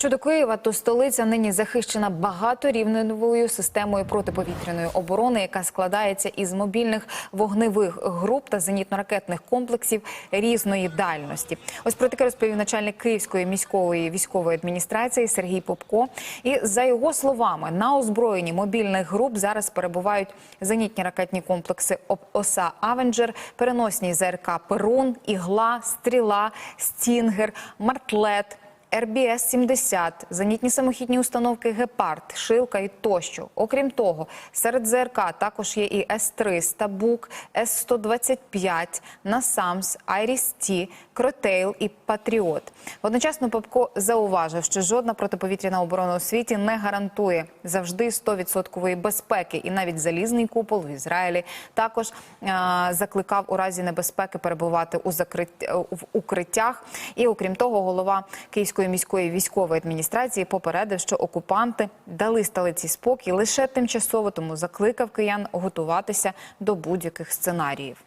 Щодо Києва, то столиця нині захищена багаторівневою системою протиповітряної оборони, яка складається із мобільних вогневих груп та зенітно-ракетних комплексів різної дальності. Ось про таке розповів начальник Київської міської військової адміністрації Сергій Попко. І за його словами, на озброєнні мобільних груп зараз перебувають зенітні ракетні комплекси ОСА Авенджер, переносні ЗРК Перун, Ігла, Стріла, Стінгер, Мартлет. РБС-70, зенітні самохідні установки «Гепард», «Шилка» і тощо. Окрім того, серед ЗРК також є і С-300, БУК, С-125, «Насамс», «Айріс-Ті», «Кротейл» і «Патріот». Водночасно Попко зауважив, що жодна протиповітряна оборона у світі не гарантує завжди 100% безпеки. І навіть залізний купол в Ізраїлі також а, закликав у разі небезпеки перебувати у закрит- в укриттях. І окрім того, голова Київської міської військової адміністрації попередив, що окупанти дали столиці спокій лише тимчасово, тому закликав киян готуватися до будь-яких сценаріїв.